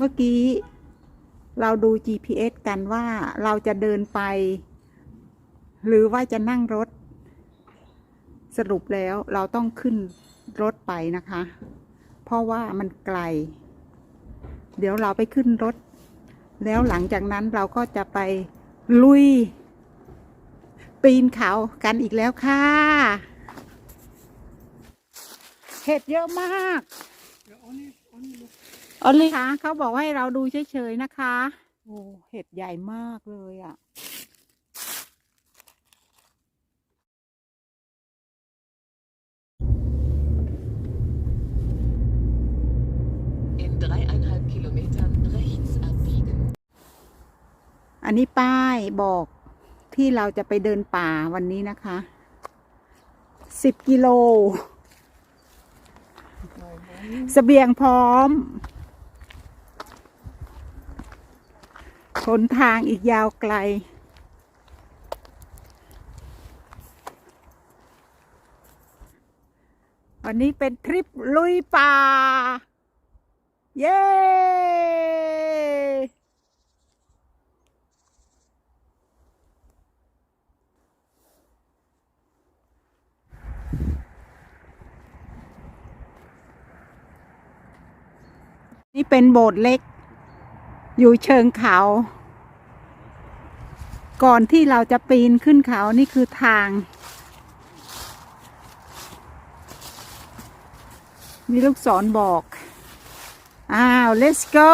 เมื่อกี้เราดู GPS กันว่าเราจะเดินไป หรือว่าจะนั่งรถ สรุปแล้วเราต้องขึ้นรถไปนะคะ เพราะว่ามันไกล เดี๋ยวเราไปขึ้นรถ แล้วหลังจากนั้นเราก็จะไปลุย ปีนเขากันอีกแล้วค่ะเห็ดเยอะมาก ออลิคะเขาบอกว่าให้เราดูเฉยๆนะคะ โอ้เห็ดใหญ่มากเลยอะ่ะ In dreieinhalb Kilometern rechts abbiegen. อันนี้ป้ายบอกที่เราจะไปเดินป่าวันนี้นะคะสิบกิโลสเสบียงพร้อม หนทางอีกยาวไกล วันนี้เป็นทริปลุยป่า เย้นี่เป็นโบสถ์เล็ก อยู่เชิงเขา ก่อนที่เราจะปีนขึ้นเขานี่คือทาง มีลูกศรบอก อ้าว let's go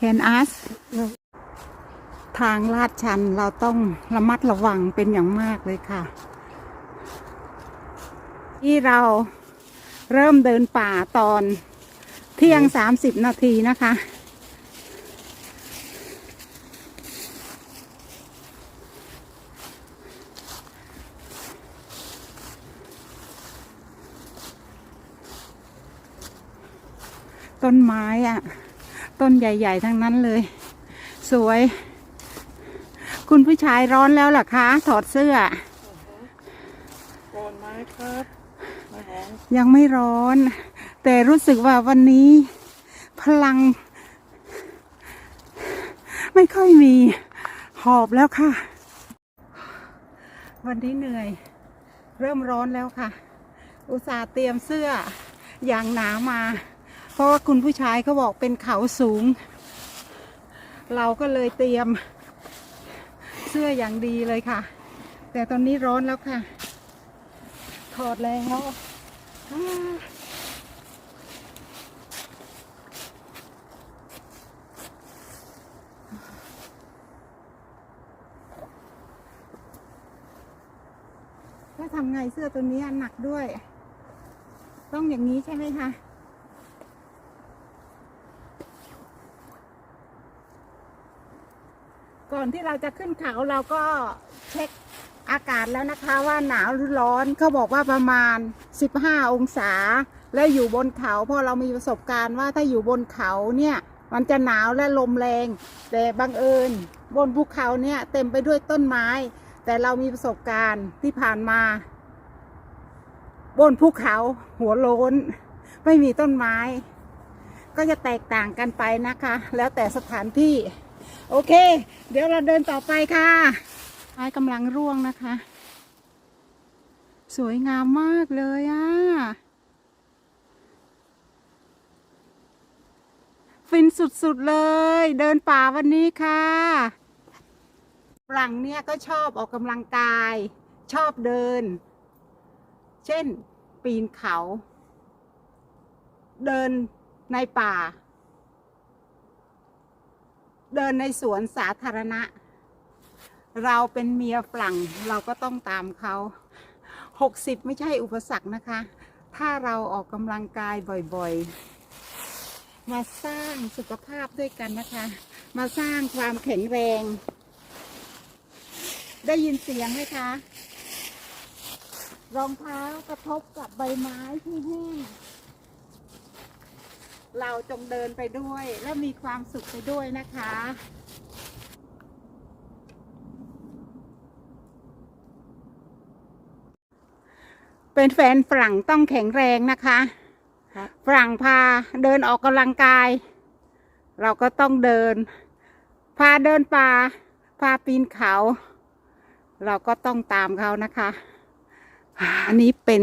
can ask ทางลาดชันเราต้องระมัดระวังเป็นอย่างมากเลยค่ะ ที่เราเริ่มเดินป่าตอน ที่ยงสามสิบนาทีนะคะ ต้นไม้อะต้นใหญ่ ๆ ทั้งนั้นเลย สวย คุณผู้ชายร้อนแล้วล่ะคะ ถอดเสื้อร้อนไหมครับไม่ร้อนยังไม่ร้อน แต่รู้สึกว่าวันนี้พลัง ไม่ค่อยมีหอบแล้วค่ะ วันนี้เหนื่อย เริ่มร้อนแล้วค่ะ อุตส่าห์เตรียมเสื้ออย่างหนามา เพราะว่าคุณผู้ชายเขาบอกเป็นเขาสูง เราก็เลยเตรียมเสื้ออย่างดีเลยค่ะ แต่ตอนนี้ร้อนแล้วค่ะ ถอดแล้วอ่าแล้วทำไง เสื้อตัวนี้หนักด้วย ต้องอย่างนี้ใช่ไหมคะก่อนที่เราจะขึ้นเขาเราก็เช็คอากาศแล้วนะคะว่าหนาวหรือร้อนเขาบอกว่าประมาณ 15 องศา แล้วอยู่บนเขาเพราะเรามีประสบการณ์ว่าถ้าอยู่บนเขาเนี่ยมันจะหนาวและลมแรง แต่บังเอิญ บนภูเขาเนี่ยเต็มไปด้วยต้นไม้ แต่เรามีประสบการณ์ที่ผ่านมา บนภูเขาหัวโล้น ไม่มีต้นไม้ ก็จะแตกต่างกันไปนะคะ แล้วแต่สถานที่ โอเค เดี๋ยวเราเดินต่อไปค่ะไม้กำลังร่วงนะคะ สวยงามมากเลยอะ่ะฟินสุดๆเลย เดินป่าวันนี้ค่ะฝรั่งเนี่ยก็ชอบออกกำลังกาย ชอบเดิน เช่น ปีนเขา เดินในป่า เดินในสวนสาธารณะ เราเป็นเมียฝรั่งเราก็ต้องตามเขาหกสิบไม่ใช่อุปสรรคนะคะ ถ้าเราออกกำลังกายบ่อยๆ มาสร้างสุขภาพด้วยกันนะคะ มาสร้างความแข็งแรง ได้ยินเสียงไหมคะ รองเท้ากระทบกับใบไม้ที่แห้งเราจงเดินไปด้วย และมีความสุขไปด้วยนะคะ เป็นแฟนฝรั่งต้องแข็งแรงนะคะฝรั่งพาเดินออกกำลังกาย เราก็ต้องเดิน พาเดินป่าพาปีนเขา เราก็ต้องตามเขานะคะ อันนี้เป็น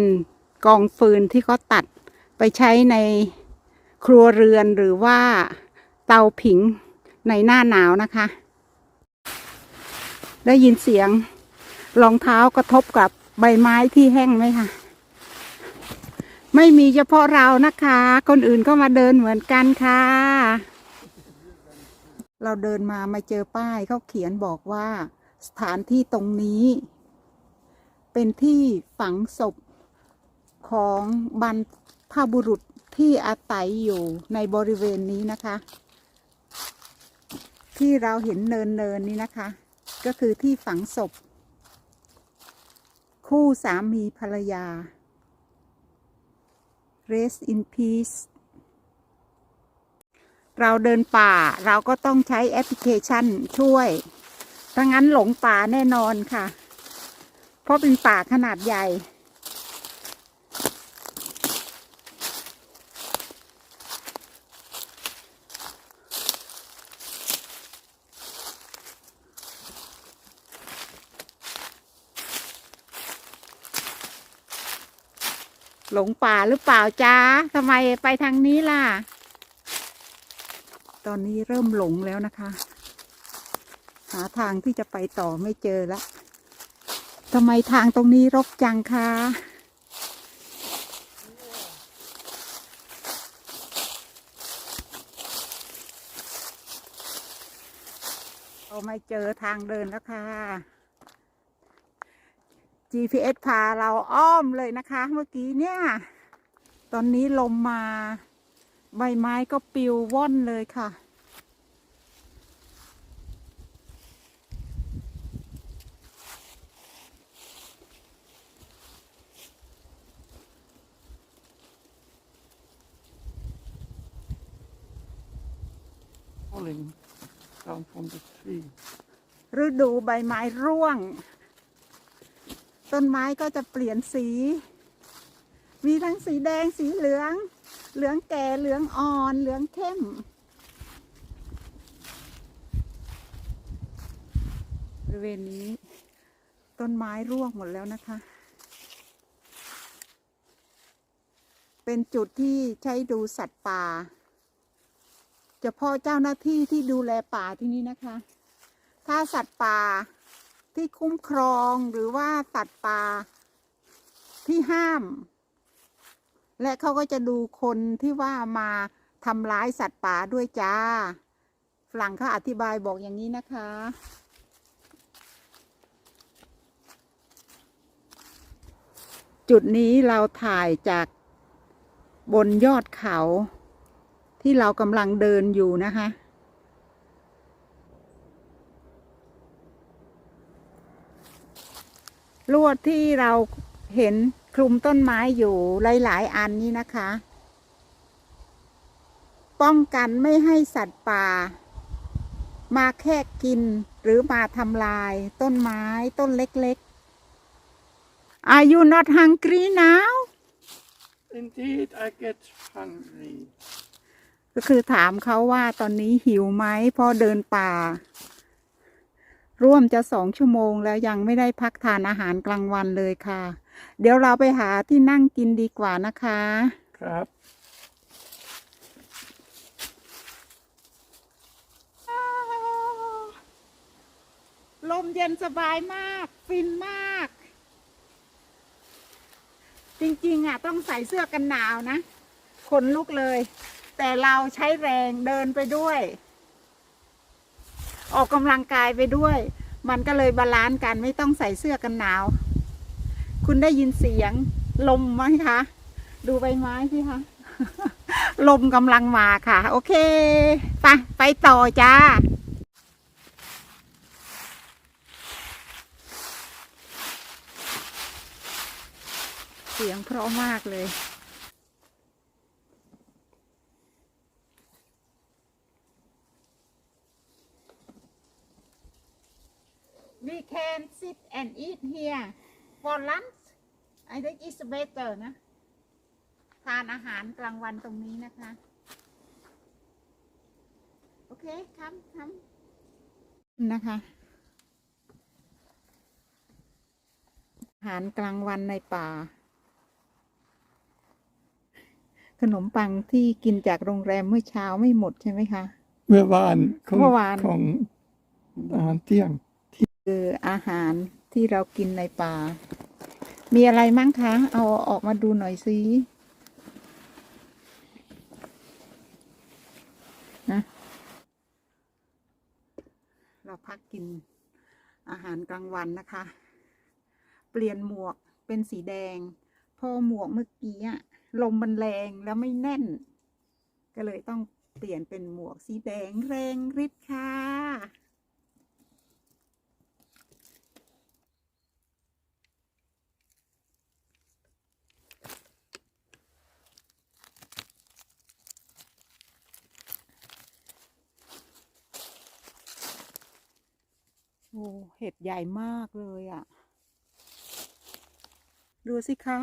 กองฟืนที่เขาตัดไปใช้ในครัวเรือนหรือว่าเตาผิงในหน้าหนาวนะคะ ได้ยินเสียงรองเท้ากระทบกับใบไม้ที่แห้งไหมคะไม่มีเฉพาะเรานะคะ คนอื่นก็มาเดินเหมือนกันค่ะ เราเดินมามาเจอป้ายเขาเขียนบอกว่า สถานที่ตรงนี้ เป็นที่ฝังศพของบรรพบุรุษที่อาศัยอยู่ในบริเวณนี้นะคะ ที่เราเห็นเนินเนินนี้นะคะ ก็คือที่ฝังศพ คู่สามีภรรยา Rest in peace เราเดินป่าเราก็ต้องใช้แอปพลิเคชันช่วยถ้างั้นหลงป่าแน่นอนค่ะ ราะเป็นป่าขนาดใหญ่ หลงป่าหรือเปล่าจ๊ะทำไมไปทางนี้ล่ะ ตอนนี้เริ่มหลงแล้วนะคะ หาทางที่จะไปต่อไม่เจอแล้ว ทำไมทางตรงนี้รกจังคะเราไม่เจอทางเดินแล้วค่ะ GPS พาเราอ้อมเลยนะคะ เมื่อกี้เนี่ย ตอนนี้ลมมา ใบไม้ก็ปลิวว่อนเลยค่ะ falling down from the tree. ฤดูใบไม้ร่วง ต้นไม้ก็จะเปลี่ยนสี มีทั้งสีแดงสีเหลือง เหลืองแก่เหลืองอ่อน เหลืองเข้ม บริเวณนี้ ต้นไม้ร่วงหมดแล้วนะคะ เป็นจุดที่ใช้ดูสัตว์ป่า เฉพาะเจ้าหน้าที่ที่ดูแลป่าที่นี่นะคะ ถ้าสัตว์ป่าที่คุ้มครองหรือว่าสัตว์ป่าที่ห้าม และเขาก็จะดูคนที่ว่ามาทำร้ายสัตว์ป่าด้วยจ้าฝรั่งเขาอธิบายบอกอย่างนี้นะคะ จุดนี้เราถ่ายจากบนยอดเขา ที่เรากำลังเดินอยู่นะคะ ลวดที่เราเห็นคลุมต้นไม้อยู่หลาย ๆ อันนี้นะคะ ป้องกันไม่ให้สัตว์ป่า มาแค่กินหรือมาทำลายต้นไม้ต้นเล็ก ๆ Are you not hungry now Indeed, I get hungry. ก็คือถามเขาว่าตอนนี้หิวไหมเพอเดินป่า ร่วมจะสองชั่วโมงแล้วยังไม่ได้พักทานอาหารกลางวันเลยค่ะ เดี๋ยวเราไปหาที่นั่งกินดีกว่านะคะ Crap. ลมเย็นสบายมาก ฟินมาก จริงๆอะ ต้องใส่เสื้อกันหนาวนะ ขนลุกเลย แต่เราใช้แรงเดินไปด้วย ออกกำลังกายไปด้วย มันก็เลยบาลานซ์กันไม่ต้องใส่เสื้อกันหนาว คุณได้ยินเสียงลมไหมคะ ดูใบไม้สิคะลมกำลังมาค่ะ โอเค ไป ไปต่อจ้า เสียงเพราะมากเลย We can sit and eat here for lunch I think it's better นะ ทานอาหารกลางวันตรงนี้นะคะ โอเคครับครับนะคะ อาหารกลางวันในป่า ขนมปังที่กินจากโรงแรมเมื่อเช้าไม่หมดใช่ไหมคะ เมื่อวานของเมื่อวานของอาหารเที่ยง คืออาหารที่เรากินในป่า มีอะไรมั้งคะ เอาออกมาดูหน่อยสินะเราพักกินอาหารกลางวันนะคะ เปลี่ยนหมวกเป็นสีแดง พอหมวกเมื่อกี้อะลมมันแรงแล้วไม่แน่น ก็เลยต้องเปลี่ยนเป็นหมวกสีแดงแรงฤทธิ์ค่ะ อ้เห็ดใหญ่มากเลยอะ่ะ ดูสิคะ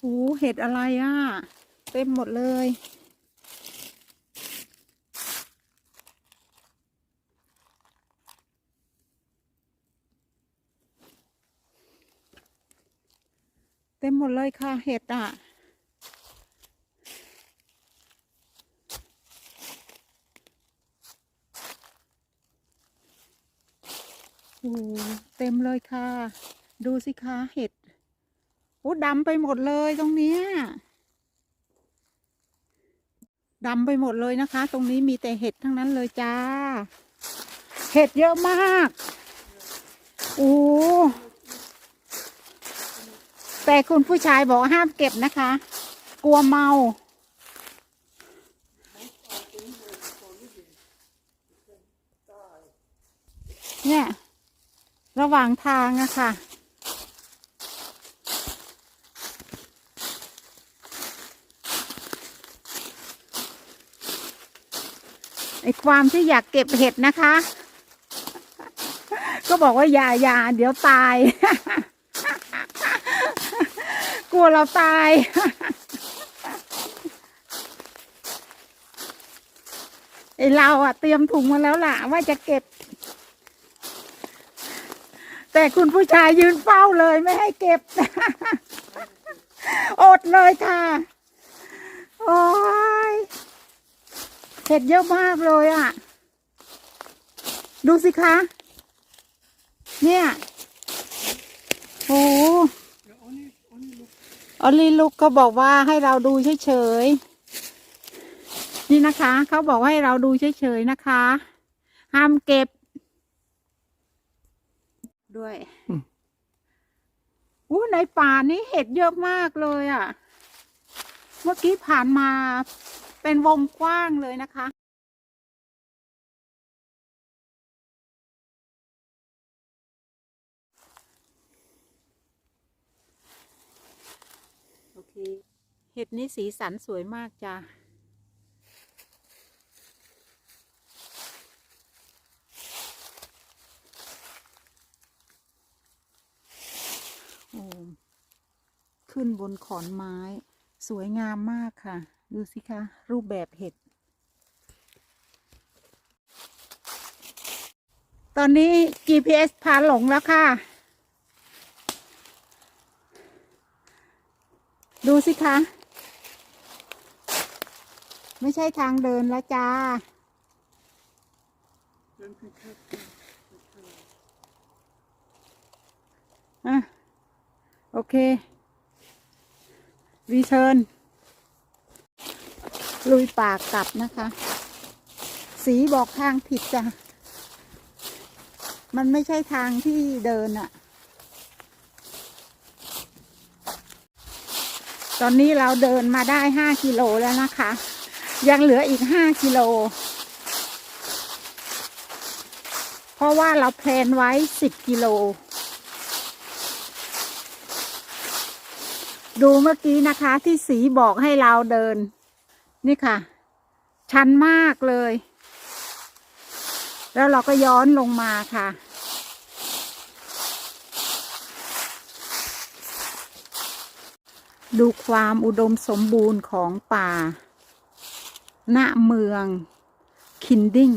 โอ้เห็ดอะไรอะ่ะ เต็มหมดเลย เต็มหมดเลยค่ะ เห็ดอะ อ้เต็มเลยค่ะ ดูสิคะเห็ดโอ้ดำไปหมดเลยตรงนี้ดำไปหมดเลยนะคะ ตรงนี้มีแต่เห็ดทั้งนั้นเลยจ้า เห็ดเยอะมาก โอ้แต่คุณผู้ชายบอกห้ามเก็บนะคะ กลัวเมา เนี่ย ระหว่างทางอะค่ะ ไอความที่อยากเก็บเห็ดนะคะ ก็บอกว่าอย่าอย่าเดี๋ยวตาย กลัวเราตายไอเราอะเตรียมถุงมาแล้วล่ะ ว่าจะเก็บ แต่คุณผู้ชายยืนเฝ้าเลยไม่ให้เก็บ อดเลยค่ะ โอ้ยเห็ดเยอะมากเลยอะ ดูสิคะ เนี่ยโอ้ออลีลูกก็บอกว่าให้เราดูเฉยๆ นี่นะคะ เขาบอกให้เราดูเฉยๆนะคะ ห้ามเก็บ ด้วยอืมอู้ในป่านี้เห็ดเยอะมากเลยอะ่ะ เมื่อกี้ผ่านมาเป็นวงกว้างเลยนะคะโอเค เห็ดนี้สีสันสวยมากจ้ะ โอ้ ขึ้นบนขอนไม้ สวยงามมากค่ะ ดูสิคะ รูปแบบเห็ด ตอนนี้ GPS พาหลงแล้วค่ะ ดูสิคะ ไม่ใช่ทางเดินแล้วจ้าอะ โอเค รีเทิร์นลุยป่ากกลับนะคะ สีบอกทางผิดจ้ะ มันไม่ใช่ทางที่เดินอะตอนนี้เราเดินมาได้ห้ากิโลแล้วนะคะ ยังเหลืออีกห้ากิโล เพราะว่าเราแพลนไว้สิบกิโล ดูเมื่อกี้นะคะที่สีบอกให้เราเดิน นี่ค่ะ ชันมากเลย แล้วเราก็ย้อนลงมาค่ะ ดูความอุดมสมบูรณ์ของป่า ณเมืองคินดิ้ง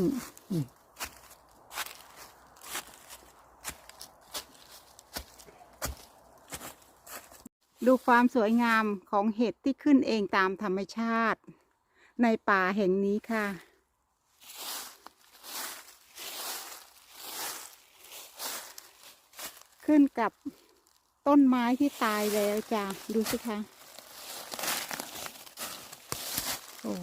ดูความสวยงามของเห็ดที่ขึ้นเองตามธรรมชาติ ในป่าแห่งนี้ค่ะ ขึ้นกับต้นไม้ที่ตายแล้วจ้ะ ดูสิคะ โอ้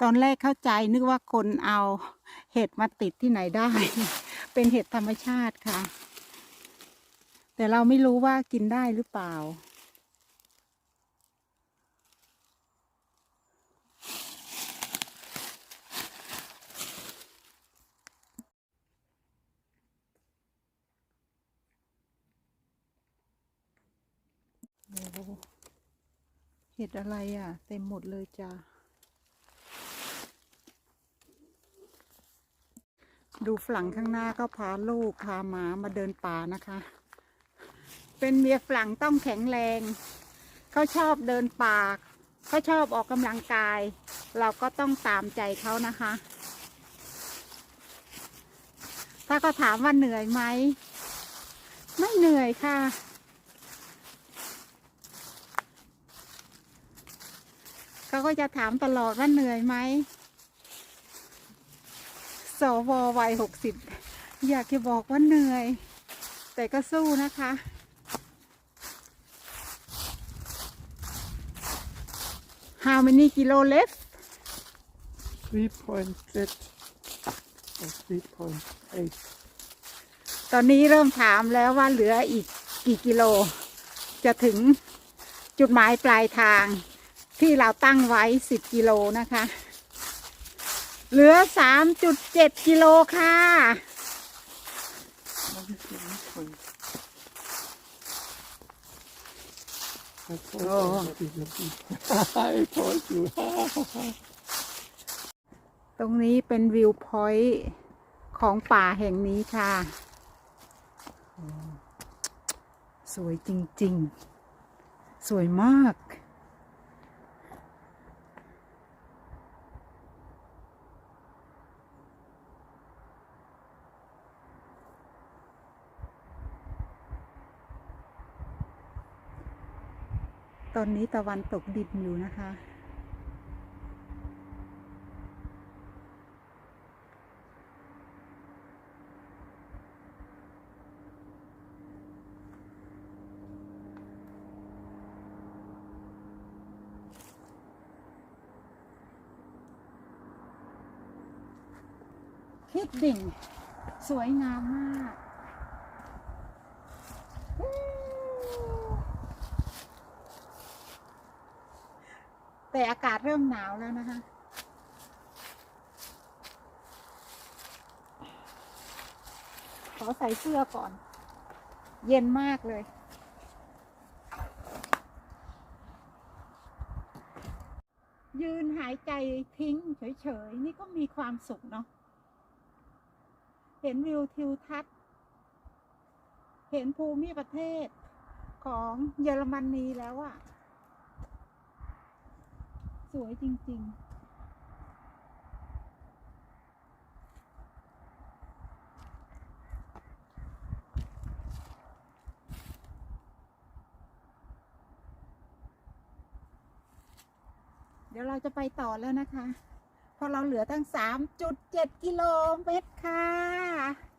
ตอนแรกเข้าใจนึกว่าคนเอาเห็ดมาติดที่ไหนได้ เป็นเห็ดธรรมชาติค่ะ แต่เราไม่รู้ว่ากินได้หรือเปล่า เห็ดอะไรอะ เต็มหมดเลยจ้าดูฝรั่งข้างหน้าก็พาลูกพาหมามาเดินป่านะคะ เป็นเมียฝรั่งต้องแข็งแรง เขาชอบเดินป่าเขาชอบออกกำลังกาย เราก็ต้องตามใจเขานะคะ ถ้าก็ถามว่าเหนื่อยไหม ไม่เหนื่อยค่ะ เขาก็จะถามตลอดว่าเหนื่อยไหมสววัยหกสิบอยากจะบอกว่าเหนื่อย แต่ก็สู้นะคะ How many kilo left 3.8 or 3.8. ตอนนี้เริ่มถามแล้วว่าเหลืออีกกี่กิโล จะถึงจุดหมายปลายทางที่เราตั้งไว้ 10 กิโลนะคะ เหลือ 3.7 กิโลค่ะ What is the point? I told Oh. I told you. ตรงนี้เป็นวิวพอยต์ของป่าแห่งนี้ค่ะ สวยจริง ๆ สวยมาก ต อนนี้ตะวันตกดินอยู่นะคะ คิดดิ่ง สวยงามมาก แต่อากาศเริ่มหนาวแล้วนะคะ ขอใส่เสื้อก่อน เย็นมากเลย ยืนหายใจทิ้งเฉยๆ นี่ก็มีความสุขเนาะ เห็นวิวทิวทัศน์ เห็นภูมิประเทศของเยอรมนีแล้วอะ สวยจริง ๆเดี๋ยวเราจะไปต่อแล้วนะคะ เพราะเราเหลือตั้ง 3.7 กิโลเมตรค่ะ